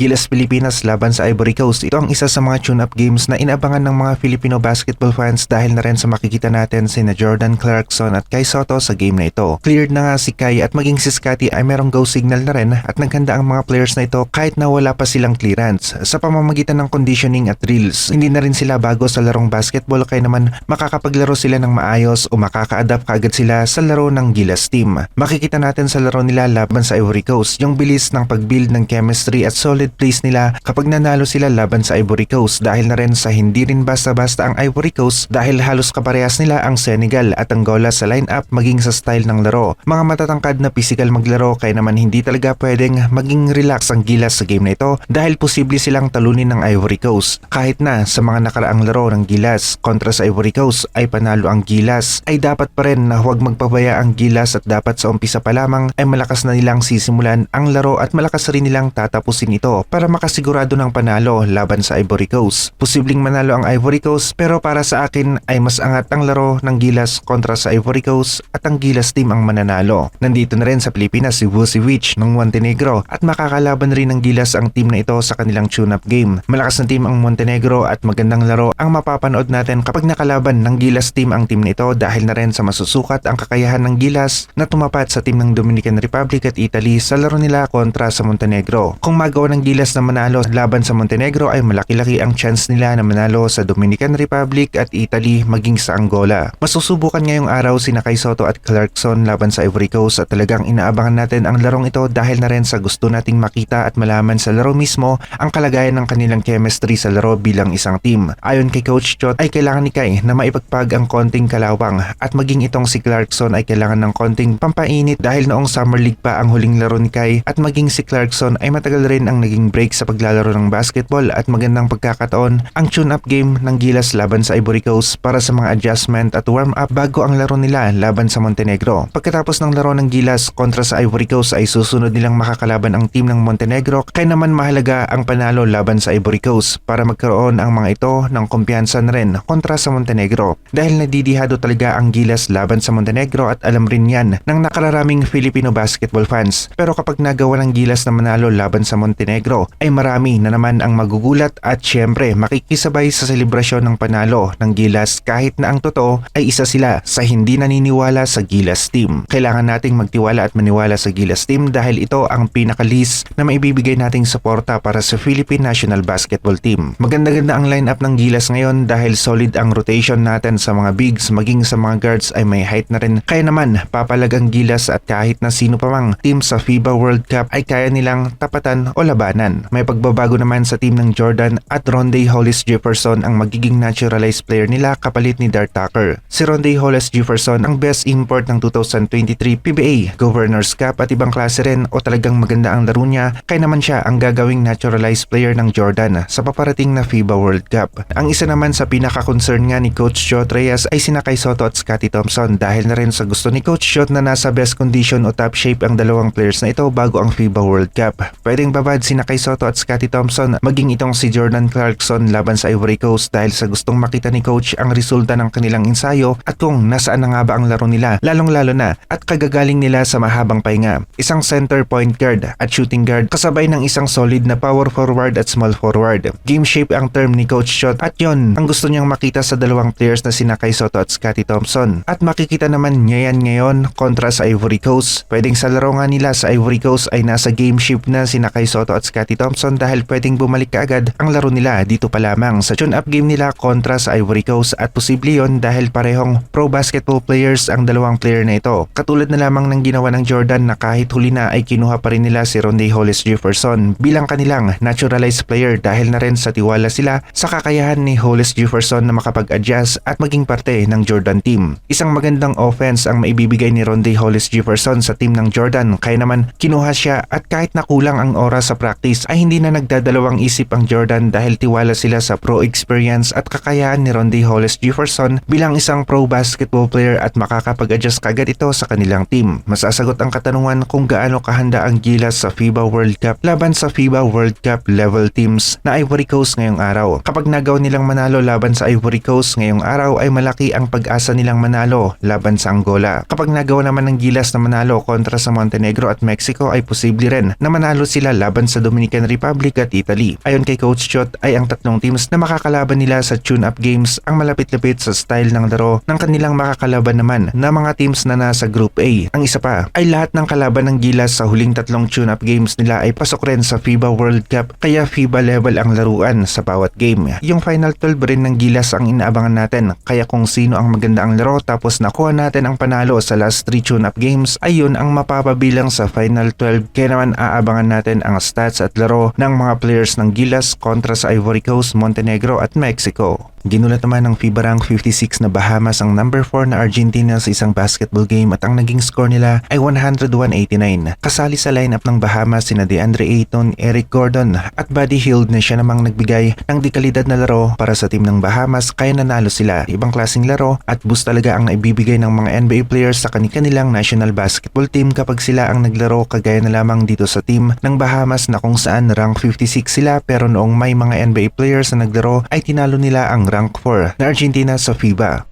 Gilas Pilipinas laban sa Ivory Coast. Ito ang isa sa mga tune-up games na inabangan ng mga Filipino basketball fans dahil na rin sa makikita natin sina Jordan Clarkson at Kai Soto sa game na ito. Cleared na nga si Kai at maging si Scotty ay merong go signal na rin at naghanda ang mga players na ito kahit na wala pa silang clearance. Sa pamamagitan ng conditioning at drills, hindi na rin sila bago sa larong basketball kaya naman makakapaglaro sila ng maayos o makaka-adapt kaagad sila sa laro ng Gilas team. Makikita natin sa laro nila laban sa Ivory Coast yung bilis ng pag-build ng chemistry at solid plays nila kapag nanalo sila laban sa Ivory Coast dahil na rin sa hindi rin basta-basta ang Ivory Coast dahil halos kaparehas nila ang Senegal at Angola sa lineup maging sa style ng laro. Mga matatangkad na physical maglaro kaya naman hindi talaga pwedeng maging relax ang gilas sa game na ito dahil posible silang talunin ng Ivory Coast. Kahit na sa mga nakaraang laro ng gilas kontra sa Ivory Coast ay panalo ang gilas ay dapat pa rin na huwag magpabaya ang gilas at dapat sa umpisa pa lamang ay malakas na nilang sisimulan ang laro at malakas rin nilang tatapusin ito para makasigurado ng panalo laban sa Ivory Coast. Posibleng manalo ang Ivory Coast pero para sa akin ay mas angat ang laro ng Gilas kontra sa Ivory Coast at ang Gilas team ang mananalo. Nandito na rin sa Pilipinas si Vucevic ng Montenegro at makakalaban rin ng Gilas ang team na ito sa kanilang tune-up game. Malakas na team ang Montenegro at magandang laro ang mapapanood natin kapag nakalaban ng Gilas team ang team na ito dahil na rin sa masusukat ang kakayahan ng Gilas na tumapat sa team ng Dominican Republic at Italy sa laro nila kontra sa Montenegro. Kung magawa ng Gilas na manalo laban sa Montenegro ay malaki-laki ang chance nila na manalo sa Dominican Republic at Italy maging sa Angola. Masusubukan ngayong araw si Nakay Soto at Clarkson laban sa Ivory Coast at talagang inaabangan natin ang larong ito dahil na rin sa gusto nating makita at malaman sa laro mismo ang kalagayan ng kanilang chemistry sa laro bilang isang team. Ayon kay Coach Chot ay kailangan ni Kai na maipagpag ang konting kalawang at maging itong si Clarkson ay kailangan ng konting pampainit dahil noong Summer League pa ang huling laro ni Kai at maging si Clarkson ay matagal rin ang naging break sa paglalaro ng basketball at magandang pagkakataon ang tune-up game ng Gilas laban sa Ivory Coast para sa mga adjustment at warm-up bago ang laro nila laban sa Montenegro. Pagkatapos ng laro ng Gilas kontra sa Ivory Coast ay susunod nilang makakalaban ang team ng Montenegro kaya naman mahalaga ang panalo laban sa Ivory Coast para magkaroon ang mga ito ng kumpiyansa na rin kontra sa Montenegro. Dahil nadidihado talaga ang Gilas laban sa Montenegro at alam rin yan ng nakararaming Filipino basketball fans. Pero kapag nagawa ng Gilas na manalo laban sa Montenegro ay marami na naman ang magugulat at syempre makikisabay sa selebrasyon ng panalo ng Gilas kahit na ang totoo ay isa sila sa hindi naniniwala sa Gilas team. Kailangan nating magtiwala at maniwala sa Gilas team dahil ito ang pinakalis na maibibigay nating suporta para sa Philippine National Basketball Team. Maganda-ganda ang lineup ng Gilas ngayon dahil solid ang rotation natin sa mga bigs maging sa mga guards ay may height na rin. Kaya naman papalag ang Gilas at kahit na sino pa mang team sa FIBA World Cup ay kaya nilang tapatan o labanan. May pagbabago naman sa team ng Jordan at Ronde Hollis Jefferson ang magiging naturalized player nila kapalit ni Dart Tucker. Si Ronde Hollis Jefferson ang best import ng 2023 PBA Governors Cup at ibang klase rin o talagang maganda ang laro niya kaya naman siya ang gagawing naturalized player ng Jordan sa paparating na FIBA World Cup. Ang isa naman sa pinaka-concern nga ni Coach Jot Reyes ay sina Kai Soto at Scotty Thompson dahil na rin sa gusto ni Coach Jot na nasa best condition o top shape ang dalawang players na ito bago ang FIBA World Cup. Pwedeng babad sina Kai Soto at Scotty Thompson maging itong si Jordan Clarkson laban sa Ivory Coast dahil sa gustong makita ni Coach ang resulta ng kanilang ensayo at kung nasaan na nga ba ang laro nila lalong lalo na at kagagaling nila sa mahabang pahinga. Isang center point guard at shooting guard kasabay ng isang solid na power forward at small forward. Game shape ang term ni Coach Shot at yon ang gusto niyang makita sa dalawang players na sina Kai Soto at Scotty Thompson. At makikita naman niya yan ngayon kontra sa Ivory Coast. Pwedeng sa laro nga nila sa Ivory Coast ay nasa game shape na sina Kai Soto at Scotty Thompson dahil pwedeng bumalik kaagad ang laro nila dito pa lamang sa tune-up game nila kontra sa Ivory Coast at posible yon dahil parehong pro basketball players ang dalawang player na ito. Katulad na lamang ng ginawa ng Jordan na kahit huli na ay kinuha pa rin nila si Ronde Hollis Jefferson bilang kanilang naturalized player dahil na rin sa tiwala sila sa kakayahan ni Hollis Jefferson na makapag-adjust at maging parte ng Jordan team. Isang magandang offense ang maibibigay ni Ronde Hollis Jefferson sa team ng Jordan kaya naman kinuha siya at kahit na kulang ang oras sa practice ay hindi na nagdadalawang isip ang Jordan dahil tiwala sila sa pro experience at kakayahan ni Ronde Hollis Jefferson bilang isang pro basketball player at makakapag-adjust kagad ito sa kanilang team. Masasagot ang katanungan kung gaano kahanda ang Gilas sa FIBA World Cup laban sa FIBA World Cup level teams na Ivory Coast ngayong araw. Kapag nagaw nilang manalo laban sa Ivory Coast ngayong araw ay malaki ang pag-asa nilang manalo laban sa Angola. Kapag nagawa naman ng Gilas na manalo kontra sa Montenegro at Mexico ay posible rin na manalo sila laban sa Dominican Republic at Italy. Ayon kay Coach Chot ay ang tatlong teams na makakalaban nila sa tune-up games ang malapit-lapit sa style ng laro ng kanilang makakalaban naman na mga teams na nasa Group A. Ang isa pa ay lahat ng kalaban ng Gilas sa huling tatlong tune-up games nila ay pasok rin sa FIBA World Cup kaya FIBA level ang laruan sa bawat game. Yung Final 12 rin ng Gilas ang inaabangan natin kaya kung sino ang maganda ang laro tapos nakuha natin ang panalo sa last 3 tune-up games ay yun ang mapapabilang sa Final 12 kaya naman aabangan natin ang stats at laro ng mga players ng Gilas kontra sa Ivory Coast, Montenegro at Mexico. Ginulat naman ng FIBA rank 56 na Bahamas ang number 4 na Argentina sa isang basketball game at ang naging score nila ay 101-89. Kasali sa lineup ng Bahamas sina DeAndre Ayton, Eric Gordon at Buddy Hield na siya namang nagbigay ng dekalidad na laro para sa team ng Bahamas kaya nanalo sila. Ibang klaseng laro at boost talaga ang naibibigay ng mga NBA players sa kanilang national basketball team kapag sila ang naglaro kagaya na lamang dito sa team ng Bahamas na kung saan rank 56 sila pero noong may mga NBA players na naglaro ay tinalo nila ang rank 4 na Argentina sa FIBA.